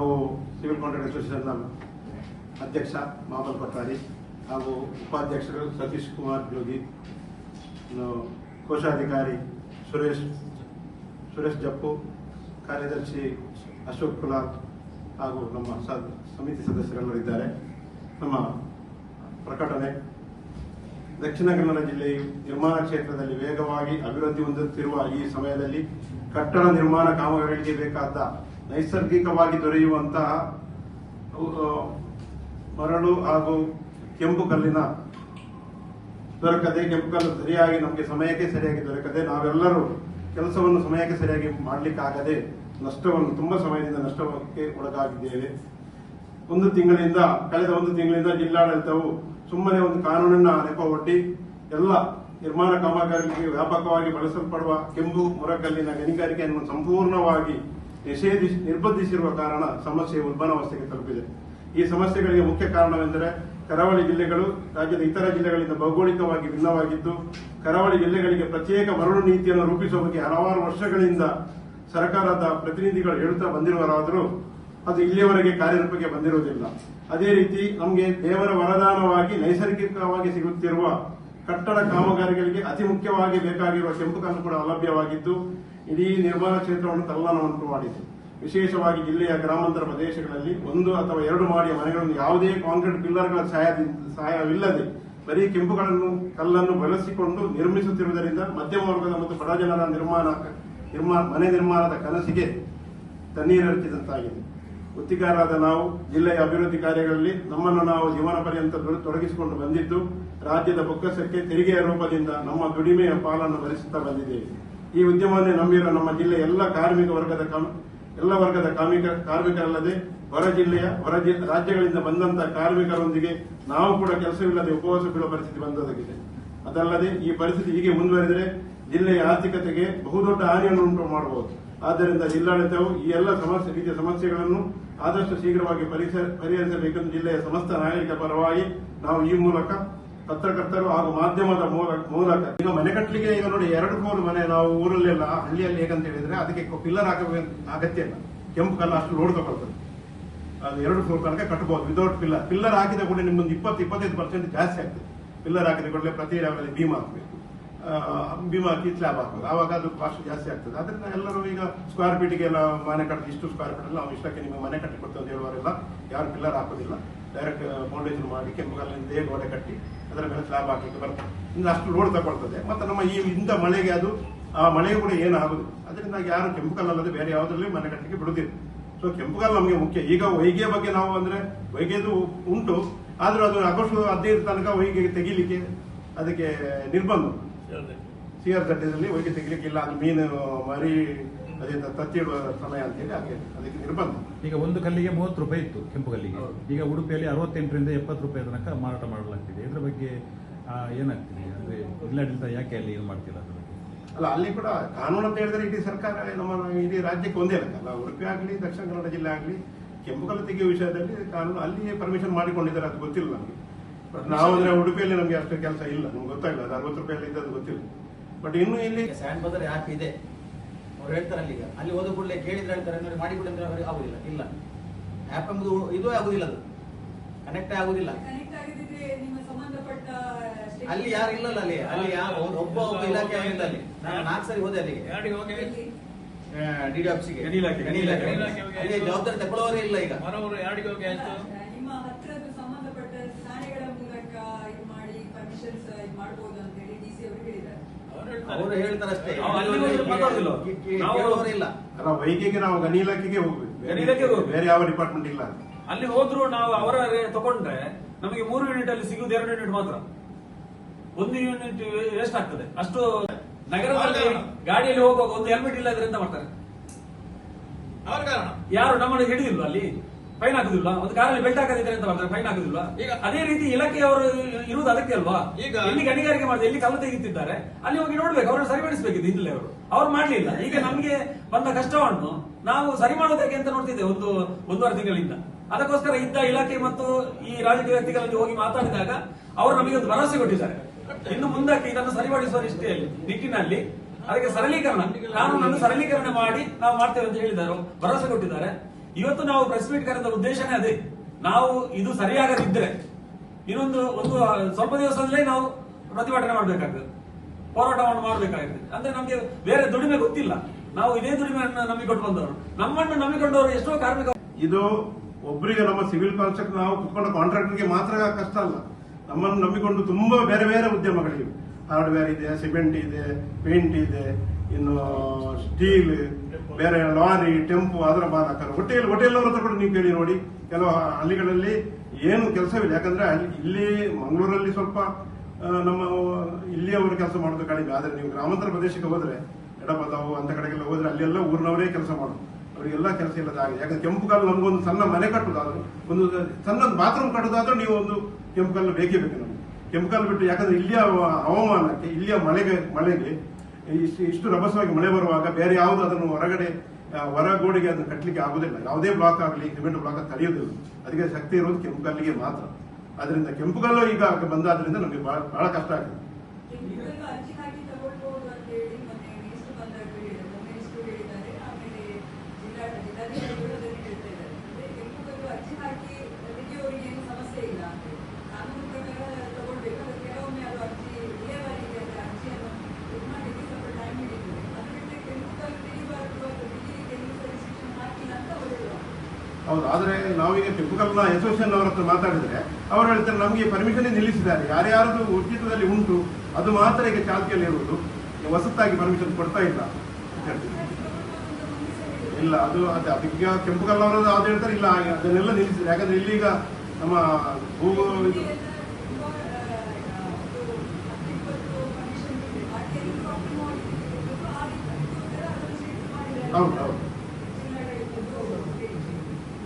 ನಾವು civil contract ಅಸೋಸಿಯೇಷನ್ನ ಅಧ್ಯಕ್ಷ ಮಾಮಲ್ ಪಟ್ಟಾರಿ ಹಾಗೂ ಉಪಾಧ್ಯಕ್ಷರು ಸತೀಶ್ ಕುಮಾರ್ ಜೋಗಿ ಕೋಶಾಧಿಕಾರಿ ಸುರೇಶ್ ಸುರೇಶ್ ಜಪ್ಪು, ಕಾರ್ಯದರ್ಶಿ ಅಶೋಕ್ ಕುಲಾರ್ ಹಾಗೂ ನಮ್ಮ ಸಮಿತಿ ಸದಸ್ಯರೆಲ್ಲರೂ ಇದ್ದಾರೆ. ನಮ್ಮ ಪ್ರಕಟಣೆ, ದಕ್ಷಿಣ ಕನ್ನಡ ಜಿಲ್ಲೆಯು ನಿರ್ಮಾಣ ಕ್ಷೇತ್ರದಲ್ಲಿ ವೇಗವಾಗಿ ಅಭಿವೃದ್ಧಿ ಹೊಂದುತ್ತಿರುವ ಈ ಸಮಯದಲ್ಲಿ ಕಟ್ಟಡ ನಿರ್ಮಾಣ ಕಾಮಗಾರಿಗೆ ಬೇಕಾದ ನೈಸರ್ಗಿಕವಾಗಿ ದೊರೆಯುವಂತಹ ಮರಳು ಹಾಗೂ ಕೆಂಪು ಕಲ್ಲಿನ ದೊರಕದೆ, ಕೆಂಪು ಕಲ್ಲು ಸರಿಯಾಗಿ ನಮಗೆ ಸಮಯಕ್ಕೆ ಸರಿಯಾಗಿ ದೊರಕದೆ, ನಾವೆಲ್ಲರೂ ಕೆಲಸವನ್ನು ಸಮಯಕ್ಕೆ ಸರಿಯಾಗಿ ಮಾಡಲಿಕ್ಕಾಗದೆ, ನಷ್ಟವನ್ನು, ತುಂಬಾ ಸಮಯದಿಂದ ನಷ್ಟಕ್ಕೆ ಒಳಗಾಗಿದ್ದೇವೆ. ಒಂದು ತಿಂಗಳಿಂದ, ಕಳೆದ ಒಂದು ತಿಂಗಳಿಂದ ಜಿಲ್ಲಾಡಳಿತವು ಸುಮ್ಮನೆ ಒಂದು ಕಾನೂನನ್ನ ನೆಪ ಒಡ್ಡಿ, ಎಲ್ಲ ನಿರ್ಮಾಣ ಕಾಮಗಾರಿಗೆ ವ್ಯಾಪಕವಾಗಿ ಬಳಸಲ್ಪಡುವ ಕೆಂಪು ಮೊರಕಲ್ಲಿನ ಗಣಿಗಾರಿಕೆಯನ್ನು ಸಂಪೂರ್ಣವಾಗಿ ನಿಷೇಧಿಸಿ ನಿರ್ಬಂಧಿಸಿರುವ ಕಾರಣ ಸಮಸ್ಯೆ ಉಲ್ಬಣಾವಸ್ಥೆಗೆ ತಲುಪಿದೆ. ಈ ಸಮಸ್ಯೆಗಳಿಗೆ ಮುಖ್ಯ ಕಾರಣವೆಂದರೆ ಕರಾವಳಿ ಜಿಲ್ಲೆಗಳು ರಾಜ್ಯದ ಇತರ ಜಿಲ್ಲೆಗಳಿಂದ ಭೌಗೋಳಿಕವಾಗಿ ಭಿನ್ನವಾಗಿದ್ದು, ಕರಾವಳಿ ಜಿಲ್ಲೆಗಳಿಗೆ ಪ್ರತ್ಯೇಕ ಮರಳು ನೀತಿಯನ್ನು ರೂಪಿಸುವ ಬಗ್ಗೆ ಹಲವಾರು ವರ್ಷಗಳಿಂದ ಸರ್ಕಾರದ ಪ್ರತಿನಿಧಿಗಳು ಹೇಳುತ್ತಾ ಬಂದಿರುವರಾದರೂ ಅದು ಇಲ್ಲಿಯವರೆಗೆ ಕಾರ್ಯರೂಪಕ್ಕೆ ಬಂದಿರುವುದಿಲ್ಲ. ಅದೇ ರೀತಿ ನಮಗೆ ದೇವರ ವರದಾನವಾಗಿ ನೈಸರ್ಗಿಕವಾಗಿ ಸಿಗುತ್ತಿರುವ ಕಟ್ಟಡ ಕಾಮಗಾರಿಗಳಿಗೆ ಅತಿ ಮುಖ್ಯವಾಗಿ ಬೇಕಾಗಿರುವ ಕೆಂಪು ಕಲ್ಲು ಕೂಡ ಅಲಭ್ಯವಾಗಿದ್ದು, ಇಡೀ ನಿರ್ಮಾಣ ಕ್ಷೇತ್ರವನ್ನು ತಲ್ಲಣವನ್ನುಂಟು ಮಾಡಿದೆ. ವಿಶೇಷವಾಗಿ ಜಿಲ್ಲೆಯ ಗ್ರಾಮಾಂತರ ಪ್ರದೇಶಗಳಲ್ಲಿ ಒಂದು ಅಥವಾ ಎರಡು ಮಾಡಿಯ ಮನೆಗಳನ್ನು ಯಾವುದೇ ಕಾಂಕ್ರೀಟ್ ಪಿಲ್ಲರ್ಗಳ ಸಹಾಯದಿಂದ ಸಹಾಯವಿಲ್ಲದೆ ಬರೀ ಕೆಂಪುಗಳನ್ನು, ಕಲ್ಲನ್ನು ಬಳಸಿಕೊಂಡು ನಿರ್ಮಿಸುತ್ತಿರುವುದರಿಂದ ಮಧ್ಯಮ ವರ್ಗದ ಮತ್ತು ಬಡ ಜನರ ನಿರ್ಮಾಣ ನಿರ್ಮಾಣ ಮನೆ ನಿರ್ಮಾಣದ ಕನಸಿಗೆ ತಣ್ಣೀರೆರಚಿದಂತಾಗಿದೆ ಗುತ್ತಿಗಾರರಾದ ನಾವು, ಜಿಲ್ಲೆಯ ಅಭಿವೃದ್ಧಿ ಕಾರ್ಯಗಳಲ್ಲಿ ನಮ್ಮನ್ನು ನಾವು ಜೀವನ ಪರ್ಯಂತ ತೊಡಗಿಸಿಕೊಂಡು ಬಂದಿದ್ದು ರಾಜ್ಯದ ಬೊಕ್ಕಸಕ್ಕೆ ತೆರಿಗೆಯ ರೂಪದಿಂದ ನಮ್ಮ ದುಡಿಮೆಯ ಪಾಲನ್ನು ಭರಿಸುತ್ತಾ ಬಂದಿದ್ದೇವೆ ಈ ಉದ್ಯಮವನ್ನೇ ನಂಬಿರುವ ನಮ್ಮ ಜಿಲ್ಲೆಯ ಎಲ್ಲ ಕಾರ್ಮಿಕ ವರ್ಗದ ಎಲ್ಲ ವರ್ಗದ ಕಾರ್ಮಿಕ ಕಾರ್ಮಿಕರಲ್ಲದೆ ಹೊರ ಜಿಲ್ಲೆಯ, ಹೊರ ರಾಜ್ಯಗಳಿಂದ ಬಂದಂತಹ ಕಾರ್ಮಿಕರೊಂದಿಗೆ ನಾವು ಕೂಡ ಕೆಲಸವಿಲ್ಲದೆ ಉಪವಾಸ ಬೀಳುವ ಪರಿಸ್ಥಿತಿ ಬಂದದಾಗಿದೆ. ಅದಲ್ಲದೆ ಈ ಪರಿಸ್ಥಿತಿ ಹೀಗೆ ಮುಂದುವರೆದರೆ ಜಿಲ್ಲೆಯ ಆರ್ಥಿಕತೆಗೆ ಬಹುದೊಡ್ಡ ಹಾನಿಯನ್ನು ಉಂಟು ಮಾಡಬಹುದು. ಆದ್ದರಿಂದ ಜಿಲ್ಲಾಡಳಿತವು ಈ ಎಲ್ಲ ಸಮಸ್ಯೆ, ರೀತಿಯ ಸಮಸ್ಯೆಗಳನ್ನು ಆದಷ್ಟು ಶೀಘ್ರವಾಗಿ ಪರಿಹರಿಸಬೇಕೆಂದು ಜಿಲ್ಲೆಯ ಸಮಸ್ತ ನಾಗರಿಕ ಪರವಾಗಿ ನಾವು ಈ ಮೂಲಕ ಪತ್ರಕರ್ತರು ಹಾಗೂ ಮಾಧ್ಯಮದ ಮೂಲ- ಮೂಲಕ. ಈಗ ಮನೆ ಕಟ್ಟಲಿಕ್ಕೆ ಈಗ ನೋಡಿ ಎರಡು ಫ್ಲೋರ್ ಮನೆ ನಾವು ಊರಲ್ಲೆಲ್ಲ ಹಳ್ಳಿಯಲ್ಲಿ ಹೇಗಂತ ಹೇಳಿದ್ರೆ ಅದಕ್ಕೆ ಪಿಲ್ಲರ್ ಹಾಕಬೇಕು ಅಗತ್ಯ ಇಲ್ಲ. ಕೆಂಪು ಕಲ್ಲು ಅಷ್ಟು ಲೋಡ್ ತಗೊಳ್ತದೆ. ಅದು ಎರಡು ಫ್ಲೋರ್ ತನಕ ಕಟ್ಟಬಹುದು ವಿದೌಟ್ ಪಿಲ್ಲರ್ ಪಿಲ್ಲರ್ ಹಾಕಿದ ಕೂಡ ನಿಮ್ಮೊಂದು ಇಪ್ಪತ್ತು, ಇಪ್ಪತ್ತೈದು ಪರ್ಸೆಂಟ್ ಜಾಸ್ತಿ ಆಗ್ತದೆ. ಪಿಲ್ಲರ್ ಹಾಕಿದ ಕೂಡಲೇ ಪ್ರತಿ ಲೆವೆಲ್ ಭೀಮಾ ಹಾಕಬೇಕು. ಭೀಮಾ ಹಾಕಿ ಸ್ಲ್ಯಾಬ್ ಹಾಕಬೇಕು ಆವಾಗ ಅದು ಕಾಸ್ಟ್ ಜಾಸ್ತಿ ಆಗ್ತದೆ. ಅದರಿಂದ ಎಲ್ಲರೂ ಈಗ ಸ್ಕ್ವೇರ್ ಫೀಟಿಗೆಲ್ಲ ಮನೆ ಕಟ್ಟಿ, ಇಷ್ಟು ಸ್ಕ್ವೇರ್ ಫೀಟ್ ನಾವು ಇಷ್ಟಕ್ಕೆ ನಿಮಗೆ ಮನೆ ಕಟ್ಟಿ ಕೊಡ್ತೇವೆ ಅಂತ ಯಾರು ಪಿಲ್ಲರ್ ಹಾಕೋದಿಲ್ಲ. ಡೈರೆಕ್ಟ್ ಫೌಂಡೇಶನ್ ಮಾಡಿ ಕೆಂಪು ಕಲ್ಲಿಂದ ಗೋಡೆ ಕಟ್ಟಿ. ಅದರ ಮೇಲೆ ಸ್ಲಾಬ್ ಹಾಕಲಿಕ್ಕೆ ಬರ್ತದೆ ಇನ್ನು ಅಷ್ಟು ಲೋಡ್ ತಗೊಳ್ತದೆ. ಮತ್ತೆ ನಮ್ಮ ಈ ಇಂಥ ಮಳೆಗೆ ಅದು, ಆ ಮಳೆಗೆ ಕೂಡ ಆಗೋದು ಅದರಿಂದಾಗಿ ಯಾರು ಕೆಂಪು ಕಲ್ಲಲ್ಲದೆ ಬೇರೆ ಯಾವುದರಲ್ಲಿ ಮನೆ ಕಟ್ಟಲಿಕ್ಕೆ ಬಿಡುದಿಲ್ಲ ಸೊ ಕೆಂಪು ಕಲ್ಲು ನಮಗೆ ಮುಖ್ಯ. ಈಗ ವೈಗೆ ಬಗ್ಗೆ ನಾವು ಅಂದ್ರೆ ವೈಗೆದು ಉಂಟು. ಆದರೂ ಅದು ಆಗಸ್ಟ್ ಹದಿನೈದು ತನಕ ವೈಗೆ ತೆಗಿಲಿಕ್ಕೆ ಅದಕ್ಕೆ ನಿರ್ಬಂಧ. ಸಿಆರ್ ತಟ್ಟೆದಲ್ಲಿ ಹೋಗಿ ತೆಗಿಲಿಕ್ಕೆ ಇಲ್ಲ ಅದು ಮೀನು ಮರಿ ಅದರಿಂದ ತತ್ತಿಡುವ ಸಮಯ ಅಂತೇಳಿ ಅದಕ್ಕೆ ಅದಕ್ಕೆ ನಿರ್ಬಂಧ. ಈಗ ಒಂದು ಕಲ್ಲಿಗೆ ಮೂವತ್ತು ರೂಪಾಯಿ ಇತ್ತು ಕೆಂಪು ಕಲ್ಲಿಗೆ. ಈಗ ಉಡುಪಿಯಲ್ಲಿ ಅರವತ್ತೆಂಟರಿಂದ ಎಪ್ಪತ್ತು ರೂಪಾಯಿ ತನಕ ಮಾರಾಟ ಮಾಡಲಾಗ್ತಿದೆ. ಇದ್ರ ಬಗ್ಗೆ ಏನಾಗ್ತಿದೆ? ಅಂದರೆ ಜಿಲ್ಲಾಡಳಿತ ಯಾಕೆ ಅಲ್ಲಿ ಏನು ಮಾಡ್ತಿಲ್ಲ ಅದ್ರ ಬಗ್ಗೆ? ಅಲ್ಲ ಅಲ್ಲಿ ಕೂಡ ಕಾನೂನು ಅಂತ ಹೇಳಿದ್ರೆ ಇಡೀ ಸರ್ಕಾರ ನಮ್ಮ ಇಡೀ ರಾಜ್ಯಕ್ಕೆ ಒಂದೇ ಅಲ್ಲ. ಉಡುಪಿ ಆಗಲಿ ದಕ್ಷಿಣ ಕನ್ನಡ ಜಿಲ್ಲೆ ಆಗಲಿ ಕೆಂಪು ಕಲ್ಲು ತೆಗೆಯುವ ವಿಷಯದಲ್ಲಿ ಕಾನೂನು ಅಲ್ಲಿ ಪರ್ಮಿಷನ್ ಮಾಡಿಕೊಂಡಿದ್ದಾರೆ ಅದು ಗೊತ್ತಿಲ್ಲ ನಮಗೆ. ಬಟ್ ನಾವು ಅಂದರೆ ಉಡುಪಿಯಲ್ಲಿ ನಮಗೆ ಅಷ್ಟು ಕೆಲಸ ಇಲ್ಲ. ನಮ್ಗೆ ಗೊತ್ತಾಗಿಲ್ಲ ಅದು ಅರವತ್ತು ರೂಪಾಯಲ್ಲಿ ಇದ್ದದ್ದು ಗೊತ್ತಿಲ್ಲ. ಬಟ್ ಇನ್ನು ಇಲ್ಲಿ ಸ್ಯಾಂಡ್ ಬದರ್ ಆ್ಯಪ್ ಇದೆ? ಅವ್ರು ಹೇಳ್ತಾರೆ ಅಲ್ಲಿ ಈಗ. ಅಲ್ಲಿ ಹೋದ ಕೂಡಲೇ ಕೇಳಿದ್ರೆ ಹೇಳ್ತಾರೆ ನೋಡಿ ಮಾಡಿಕೊಡಿ ಅಂದ್ರೆ ಅವ್ರಿಗೆ ಆಗುದಿಲ್ಲ. ಇಲ್ಲ. ಆ್ಯಪ್ ಎಂಬುದು ಇದು ಆಗುದಿಲ್ಲ ಅದು. ಕನೆಕ್ಟ್ ಆಗುದಿಲ್ಲ. ಕನೆಕ್ಟ್ ಆಗಿದ್ರೆ ನಿಮ್ಮ ಸಂಬಂಧಪಟ್ಟ ಅಲ್ಲಿ ಯಾರು ಇಲ್ಲಲ್ಲ ಅಲ್ಲಿ. ಅಲ್ಲಿ ಯಾರು ಒಬ್ಬ ಒಬ್ಬ ಇಲಾಖೆ ಇಲ್ಲ ಅಲ್ಲಿ. ನಾನು ನಾಲ್ಕು ಸರಿ ಹೋದೆ ಅಲ್ಲಿಗೆ. ಎಲ್ಲಿ? ಡಿ ಆಫೀಸಿಗೆ ಅಲ್ಲಿ ಜವಾಬ್ದಾರಿ ತಗೊಳ್ಳೋರೇ ಇಲ್ಲ ಈಗ. ಸಂಬಂಧಪಟ್ಟ ಅವರು ಹೇಳ್ತಾರೆ ಅಷ್ಟೇ. ಇಲ್ಲ. ಅಲ್ಲ ವೈದ್ಯಗೆ ನಾವು ಗಣಿ ಇಲಾಖೆಗೆ ಹೋಗ್ಬೇಕು. ಗಣಿ ಇಲಾಖೆಗೆ ಹೋಗ್ಬೇಕು. ಬೇರೆ ಯಾವ ಡಿಪಾರ್ಟ್ಮೆಂಟ್ ಇಲ್ಲ. ಅಲ್ಲಿ. ಹೋದ್ರು ನಾವು ಅವರ ತಗೊಂಡ್ರೆ ನಮಗೆ ಮೂರು ಯೂನಿಟ್ ಅಲ್ಲಿ ಸಿಗುವುದು ಎರಡು ಯೂನಿಟ್ ಮಾತ್ರ. ಒಂದು ಯೂನಿಟ್ ವೇಸ್ಟ್ ಆಗ್ತದೆ. ಅಷ್ಟು ನಗರದಲ್ಲಿ ಗಾಡಿಯಲ್ಲಿ ಹೋಗುವಾಗ ಒಂದು ಹೆಲ್ಮೆಟ್ ಇಲ್ಲದ್ರೆ ಎಂತ ಮಾಡ್ತಾರೆ? ಅವರ ಕಾರಣ. ಯಾರು ನಮ್ಮನ್ನು ಹಿಡಿದಿಲ್ವಾ ಅಲ್ಲಿ? ಫೈನ್ ಹಾಕುದಿಲ್ಲ ಒಂದು ಕಾರಲ್ಲಿ ಬೆಲ್ಟ್ ಹಾಕದಿದ್ರೆ ಅಂತ ಮಾಡ್ತಾರೆ? ಫೈನ್ ಹಾಕುದಿಲ್ಲ ಈಗ- ಅದೇ ರೀತಿ ಇಲಾಖೆಯವರು ಇರುವುದು ಅದಕ್ಕೆ ಅಲ್ವಾ? ಈಗ- ಇಲ್ಲಿ ಗಣಿಗಾರಿಕೆ ಮಾಡಿದ್ರೆ ಎಲ್ಲಿ ಕಲ್ಲು ತೆಗಿತಿದ್ದಾರೆ. ಅಲ್ಲಿ ಹೋಗಿ ನೋಡ್ಬೇಕು ಅವ್ರನ್ನ ಸರಿಪಡಿಸಬೇಕಿತ್ತು ಹಿಂದೆ ಅವರು. ಅವ್ರು ಮಾಡ್ಲಿಲ್ಲ. ಈಗ ನಮ್ಗೆ ಬಂದ ಕಷ್ಟವನ್ನು ನಾವು ಸರಿ ಮಾಡೋದಕ್ಕೆ ಅಂತ ನೋಡ್ತಿದ್ದೆ ಒಂದು ಒಂದೂವರೆ ತಿಂಗಳಿಂದ. ಅದಕ್ಕೋಸ್ಕರ ಇದ್ದ ಇಲಾಖೆ ಮತ್ತು ಈ ರಾಜಕೀಯ ವ್ಯಕ್ತಿಗಳಲ್ಲಿ ಹೋಗಿ ಮಾತಾಡಿದಾಗ ಅವರು ನಮಗೆ ಒಂದು ಭರವಸೆ ಕೊಟ್ಟಿದ್ದಾರೆ. ಇನ್ನು ಮುಂದಕ್ಕೆ ಇದನ್ನು ಸರಿಪಡಿಸುವ ನಿಷ್ಠೆಯಲ್ಲಿ ನಿಟ್ಟಿನಲ್ಲಿ ಅದಕ್ಕೆ ಸರಳೀಕರಣ. ಕಾನೂನನ್ನು ಸರಳೀಕರಣ ಮಾಡಿ ನಾವು ಮಾಡ್ತೇವೆ ಅಂತ ಹೇಳಿದ್ದಾರೆ ಭರವಸೆ ಕೊಟ್ಟಿದ್ದಾರೆ. ಇವತ್ತು ನಾವು ಪ್ರೆಸ್ ಮೀಟ್ ಕರೆದ ಉದ್ದೇಶನೇ ಅದೇ. ನಾವು ಇದು ಸರಿಯಾಗದಿದ್ರೆ ಇನ್ನೊಂದು ಒಂದು ಸ್ವಲ್ಪ ದಿವಸದಲ್ಲೇ ನಾವು ಪ್ರತಿಭಟನೆ ಮಾಡಬೇಕಾಗ್ತದೆ. ಹೋರಾಟವನ್ನು ಮಾಡಬೇಕಾಗ್ತದೆ. ಅಂದ್ರೆ ನಮಗೆ ಬೇರೆ ದುಡಿಮೆ ಗೊತ್ತಿಲ್ಲ. ನಾವು ಇದೇ ದುಡಿಮೆಯನ್ನು ನಂಬಿಕೊಂಡು ಬಂದವರು. ನಮ್ಮನ್ನು ನಂಬಿಕೊಂಡವರು ಎಷ್ಟೋ ಕಾರ್ಮಿಕ ಇದು ಒಬ್ಬರಿಗೆ ನಮ್ಮ ಸಿವಿಲ್ ಕಾನ್ಸ್ಟ್ರಕ್ಟ್ ನಾವು ಕುತ್ಕೊಂಡ ಕಾಂಟ್ರಾಕ್ಟರ್ಗೆ ಮಾತ್ರ ಕಷ್ಟ ಅಲ್ಲ. ನಮ್ಮನ್ನು ನಂಬಿಕೊಂಡು ತುಂಬಾ ಬೇರೆ ಬೇರೆ ಉದ್ಯಮಗಳಿವೆ. ಹಾರ್ಡ್ವೇರ್ ಇದೆ, ಸಿಮೆಂಟ್ ಇದೆ, ಪೇಂಟ್ ಇದೆ, ಇನ್ನು, ಸ್ಟೀಲ್ ಬೇರೆ ಲಾರಿ, ಟೆಂಪು ಅದರ ಮಾಲಕರು ಹೋಟೆಲ್ ಹೋಟೆಲ್ ಅವ್ರ ಹತ್ರ ಕೂಡ ನೀವು ಕೇಳಿ ನೋಡಿ. ಕೆಲವು ಹಳ್ಳಿಗಳಲ್ಲಿ ಏನು ಕೆಲಸವಿಲ್ಲ. ಯಾಕಂದ್ರೆ ಇಲ್ಲಿ ಮಂಗಳೂರಲ್ಲಿ ಸ್ವಲ್ಪ ನಮ್ಮ ನಮ್ಮ ಇಲ್ಲಿಯವರು ಕೆಲಸ ಮಾಡೋದು ಕಡಿಮೆ. ಆದ್ರೆ ನೀವು ಗ್ರಾಮಾಂತರ ಪ್ರದೇಶಕ್ಕೆ ಹೋದ್ರೆ ಎಡಪದವು ಅಂತ ಕಡೆಗೆಲ್ಲ ಹೋದ್ರೆ ಅಲ್ಲೆಲ್ಲ ಊರಿನವರೇ ಕೆಲಸ ಮಾಡೋದು. ಅವರಿಗೆಲ್ಲ ಕೆಲಸ ಇಲ್ಲದ ಆಗಿದೆ ಯಾಕಂದ್ರೆ ಕೆಂಪು ಕಲ್ಲು ನಮಗೊಂದು ಸಣ್ಣ ಮನೆ ಕಟ್ಟುದಾದ್ರೂ, ಒಂದು ಸಣ್ಣ ಬಾತ್ರೂಮ್ ಕಟ್ಟುದಾದ್ರೂ ನೀವು ಒಂದು ಕೆಂಪು ಕಲ್ಲು ಬೇಕೇ ಬೇಕು ನಮಗೆ. ಕೆಂಪು ಕಲ್ಲು ಬಿಟ್ಟು ಯಾಕಂದ್ರೆ ಇಲ್ಲಿಯ ಹವಾಮಾನಕ್ಕೆ, ಇಲ್ಲಿಯ ಮಳೆಗೆ ಮಳೆಗೆ ಇಷ್ಟು ಇಷ್ಟು ರಭಸವಾಗಿ ಮಳೆ ಬರುವಾಗ ಬೇರೆ ಯಾವುದು ಅದನ್ನು ಹೊರಗಡೆ ಹೊರಗೋಡಿಗೆ ಹೊರ ಗೋಡೆಗೆ ಅದನ್ನು ಕಟ್ಟಲಿಕ್ಕೆ ಆಗುದಿಲ್ಲ ಯಾವುದೇ ಬ್ಲಾಕ್ ಆಗಲಿ, ಸಿಮೆಂಟ್ ಬ್ಲಾಕ್ ತಡೆಯುವುದಿಲ್ಲ. ಅದಕ್ಕೆ ಶಕ್ತಿ ಇರೋದು ಕೆಂಪುಗಲ್ಲಿಗೆ ಮಾತ್ರ. ಅದರಿಂದ ಕೆಂಪುಗಲ್ಲು ಈಗ ಬಂದಾದ್ರಿಂದ ನಮಗೆ ಬಹಳ ಬಹಳ ಕಷ್ಟ ಆಗಿದೆ. ಕೆಂಪುಗಲ್ಲು ಅರ್ಜಿ ಹಾಕಿ ತಗೊಳ್ಬಹುದು ಅಂತ ಹೇಳಿ ಮೊನ್ನೆ ಮಿನಿಸ್ಟರ್ ಬಂದಾಗ ಹೇಳಿದ್ದಾರೆ ಮಿನಿಸ್ಟರ್ ಹೇಳಿದ್ದಾರೆ ಆಮೇಲೆ ಜಿಲ್ಲಾ ಜಿಲ್ಲಾಧಿಕಾರಿಗಳು ಅದನ್ನು ಹೇಳ್ತಾ ಇದ್ದಾರೆ ಅಂದ್ರೆ ಕೆಂಪುಗಲ್ಲು ಅರ್ಜಿ ಹಾಕಿ ತೆಗೆಯೋರಿಗೆ ಏನು ಸಮಸ್ಯೆ ಇಲ್ಲ ಅಂತ ಹೇಳಿ. ಕಾನೂನು ಪ್ರಕಾರ ತಗೊಳ್ಬೇಕು ಅದು ಕೆಲವೊಮ್ಮೆ ಅದು ಅರ್ಜಿ ವಿಲೇವಾರಿಗೆ ಅಂದ್ರೆ ಅರ್ಜಿಯನ್ನು ಇದು ಮಾಡಲಿಕ್ಕೆ ಸ್ವಲ್ಪ ಟೈಮ್ ಹಿಡಿತದೆ ಅದು ಬಿಟ್ಟರೆ ಕೆಂಪುಗಲ್ಲು ತೆಗಿಬಾರ್ದು ಅಥವಾ ತೆಗೀಲಿಕ್ಕೆ ನೀವು ರಿಸ್ಟ್ರಿಕ್ಷನ್ ಹಾಕಿಲ್ಲ ಅಂತ ಅವರು ಹೇಳುವ ಹೌದು ಆದರೆ ನಾವೀಗ ಕೆಂಪುಕಲ್ನ ಅಸೋಸಿಯೇಷನ್ ಅವರ ಹತ್ರ ಮಾತಾಡಿದ್ರೆ ಅವರು ಹೇಳ್ತಾರೆ ನಮಗೆ ಪರ್ಮಿಷನ್ ನಿಲ್ಲಿಸಿದ್ದಾರೆ. ಯಾರ್ಯಾರದು ಉಚಿತದಲ್ಲಿ ಉಂಟು ಅದು ಮಾತ್ರ ಈಗ ಚಾಲ್ತಿಯಲ್ಲಿ ಇರುವುದು. ಹೊಸತಾಗಿ ಪರ್ಮಿಷನ್ ಕೊಡ್ತಾ ಇಲ್ಲ. ಇಲ್ಲ ಅದು ಅದು ಅದಕ್ಕೆ ಕೆಂಪುಕಲ್ ಅವರು ಅದು ಹೇಳ್ತಾರೆ ಇಲ್ಲ ಅದನ್ನೆಲ್ಲ ನಿಲ್ಲಿಸಿದೆ ಯಾಕಂದ್ರೆ ಇಲ್ಲೀಗ ನಮ್ಮ ಭೂ ಇದು ಹೌದು ಹೌದು ಅಲ್ಲ ಆ, ಅರ್ಜಿಯಾಗಿ ಬರ್ತಾ ಇಲ್ಲ ಅಂತ ಅಲ್ಲಿ ಕೇಳ್ತಾ ಇದ್ದಾರೆ ಬರ್ತಾ ಇಲ್ಲ ಅಂತ ಜಿಲ್ಲಾಧಿಕಾರಿ ಜಿಲ್ಲಾಧಿಕಾರಿಗೂ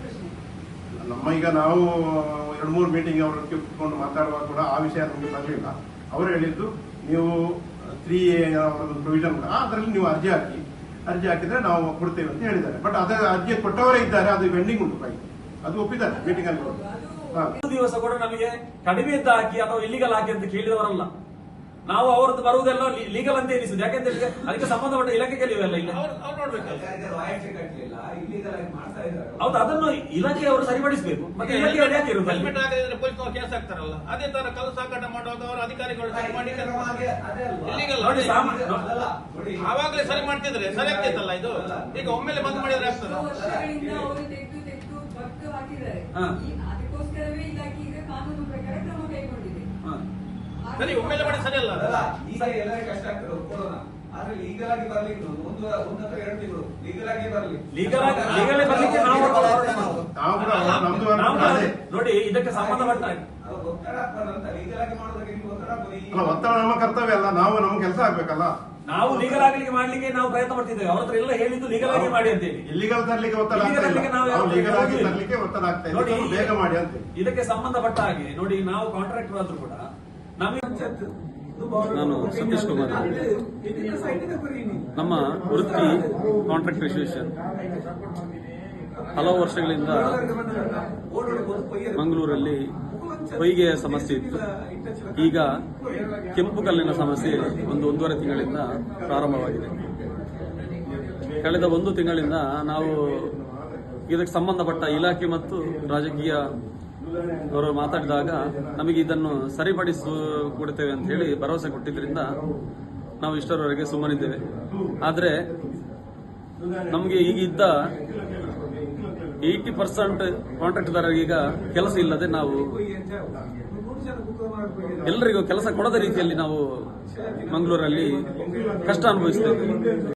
ಪ್ರಶ್ನೆ. ನಮ್ಮ ಈಗ ನಾವು ಎರಡು ಮೂರು ಮೀಟಿಂಗ್ ಅವರ ಕೂತ್ಕೊಂಡು ಮಾತಾಡುವಾಗ ಕೂಡ ಆ ವಿಷಯ ನಮಗೆ ಬರಲಿಲ್ಲ. ಅವರು ಹೇಳಿದ್ದು ನೀವು ತ್ರೀ ಒಂದು ಪ್ರೊವಿಷನ್ ಅದರಲ್ಲಿ ನೀವು ಅರ್ಜಿ ಹಾಕಿ ಅರ್ಜಿ ಹಾಕಿದ್ರೆ ನಾವು ಕೊಡ್ತೇವೆ ಅಂತ ಹೇಳಿದ್ದಾರೆ. ಬಟ್ ಅದ ಅರ್ಜಿ ಕೊಟ್ಟವರೇ ಇದ್ದಾರೆ ಅದು ಪೆಂಡಿಂಗ್ ಉಂಟು ಫೈಲ್ ಅದು ಒಪ್ಪಿದ್ದಾರೆ ಮೀಟಿಂಗ್ ಅಲ್ಲಿ ದಿವಸ ಕೂಡ ನಮಗೆ ಕಡಿಮೆ ಇದ್ದ ಹಾಕಿ ಅಥವಾ ಇಲ್ಲಿಗಲ್ ಹಾಕಿ ಅಂತ ಕೇಳಿದವರಲ್ಲ. ನಾವು ಅವ್ರದ್ದು ಬರುವುದೆಲ್ಲ ಲೀಗಲ್ ಅಂತ ಎನಿಸುದು ಯಾಕೆಂತ ಹೇಳಿದ್ರೆ ಅದಕ್ಕೆ ಸಂಬಂಧಪಟ್ಟ ಇಲಾಖೆಗೆ ಇವೆಲ್ಲ ಇಲ್ಲ. ಅವ್ರು ಅವ್ರು ನೋಡ್ಬೇಕಲ್ಲ ಹೌದು ಅದನ್ನು ಇಲಾಖೆಯವರು ಸರಿಪಡಿಸಬೇಕು. ಮತ್ತೆ ಇಲಾಖೆಯವರು ಯಾಕೆ ಇರುವುದು? ಹೆಲ್ಮೆಟ್ ಪೊಲೀಸ್ನವ್ರು ಕೇಸ್ ಹಾಕ್ತಾರಲ್ಲ. ಅದೇ ತರ ಕಲ್ಲು ಸಾಗಾಟ ಮಾಡುವಾಗ ಅವರು ಅಧಿಕಾರಿಗಳು ಸರಿ ಮಾಡಿ ಇಲ್ಲಿಗಲ್ಲ ಆವಾಗಲೇ ಸರಿ ಮಾಡ್ತಿದ್ರೆ ಸರಿ ಆಗ್ತೈತಲ್ಲ ಇದು? ಈಗ ಒಮ್ಮೆಲೆ ಬಂದ್ ಮಾಡಿದ್ರೆ ಆಗ್ತದೆ? ಅವರು ಅದಕ್ಕೋಸ್ಕರವೇ ಇಲಾಖೆ ಈಗ ಕಾನೂನು ಪ್ರಕಾರ ಕ್ರಮ. ಸರಿ ಒಮ್ಮೆಲೆ ಮಾಡಿ ಸರಿ ಅಲ್ಲ ಅದು. ಈಗ ಎಲ್ಲರಿಗೆ ಕಷ್ಟ ಆಗ್ತದೆ ಒಪ್ಕೊಳ್ಳೋಣ ಆದ್ರೆ ಲೀಗಲ್ ಆಗಿ ಬರ್ಲಿಕ್ಕೆ ಒಂದು ಒಂದು ಎರಡು ತಿಂಗಳು. ಲೀಗಲ್ ಆಗಿ ಬರ್ಲಿ. ಲೀಗಲ್ ಆಗಿ ಲೀಗಲ್ ಬರ್ಲಿಕ್ಕೆ ನಾವು ನಾವು ಕೂಡ ನಮ್ದು ನಾವು ಕೂಡ ಅದೇ ನೋಡಿ ಇದಕ್ಕೆ ಸಂಬಂಧಪಟ್ಟ ಒತ್ತಡ ನಮ್ಮ ಕರ್ತವ್ಯ ಅಲ್ಲ ನಾವು ನಮ್ಗೆ ಕೆಲಸ ಆಗ್ಬೇಕಲ್ಲ. ನಾವು ಲೀಗಲ್ ಆಗ್ಲಿಕ್ಕೆ ಮಾಡ್ಲಿಕ್ಕೆ ನಾವು ಪ್ರಯತ್ನ ಪಡ್ತಿದ್ದೇವೆ. ಅವ್ರ ಹತ್ರ ಎಲ್ಲ ಹೇಳಿದ್ದು ಲೀಗಲ್ ಆಗಿ ಮಾಡಿ ಅಂತೇಳಿ. ಇಲ್ಲಿಗಲ್ ತರಲಿಕ್ಕೆ ಒತ್ತಡ ಲೀಗಲ್ ಆಗಿ ಒತ್ತಡ ಆಗ್ತಾ ಇದೆ ನೋಡಿ ಬೇಗ ಮಾಡಿ ಅಂತ ಇದಕ್ಕೆ ಸಂಬಂಧಪಟ್ಟ ಹಾಗೆ ನೋಡಿ ನಾವು ಕಾಂಟ್ರಾಕ್ಟರ್ ಆದ್ರೂ ಕೂಡ ನಾನು ಸತೀಶ್ ಕುಮಾರ್ ನಮ್ಮ ವೃತ್ತಿ ಕಾಂಟ್ರಾಕ್ಟ್ ಅಸೋಸಿಯೇಷನ್ ಹಲವು ವರ್ಷಗಳಿಂದ ಮಂಗಳೂರಲ್ಲಿ ಹೊಯ್ಗೆಯ ಸಮಸ್ಯೆ ಇತ್ತು. ಈಗ ಕೆಂಪು ಕಲ್ಲಿನ ಸಮಸ್ಯೆ ಒಂದು ಒಂದೂವರೆ ತಿಂಗಳಿಂದ ಪ್ರಾರಂಭವಾಗಿದೆ. ಕಳೆದ ಒಂದು ತಿಂಗಳಿಂದ ನಾವು ಇದಕ್ಕೆ ಸಂಬಂಧಪಟ್ಟ ಇಲಾಖೆ ಮತ್ತು ರಾಜಕೀಯ ಅವರು ಮಾತಾಡಿದಾಗ ನಮಗೆ ಇದನ್ನು ಸರಿಪಡಿಸು ಕೊಡ್ತೇವೆ ಅಂತ ಹೇಳಿ ಭರವಸೆ ಕೊಟ್ಟಿದ್ದರಿಂದ ನಾವು ಇಷ್ಟರವರೆಗೆ ಸುಮ್ಮನಿದ್ದೇವೆ. ಆದರೆ ನಮಗೆ ಈಗಿದ್ದ ಏಯ್ಟಿ ಪರ್ಸೆಂಟ್ ಕಾಂಟ್ರಾಕ್ಟ್ದಾರರಿಗೀಗ ಕೆಲಸ ಇಲ್ಲದೆ ನಾವು ಎಲ್ಲರಿಗೂ ಕೆಲಸ ಕೊಡದ ರೀತಿಯಲ್ಲಿ ನಾವು ಮಂಗಳೂರಲ್ಲಿ ಕಷ್ಟ ಅನುಭವಿಸ್ತೇವೆ.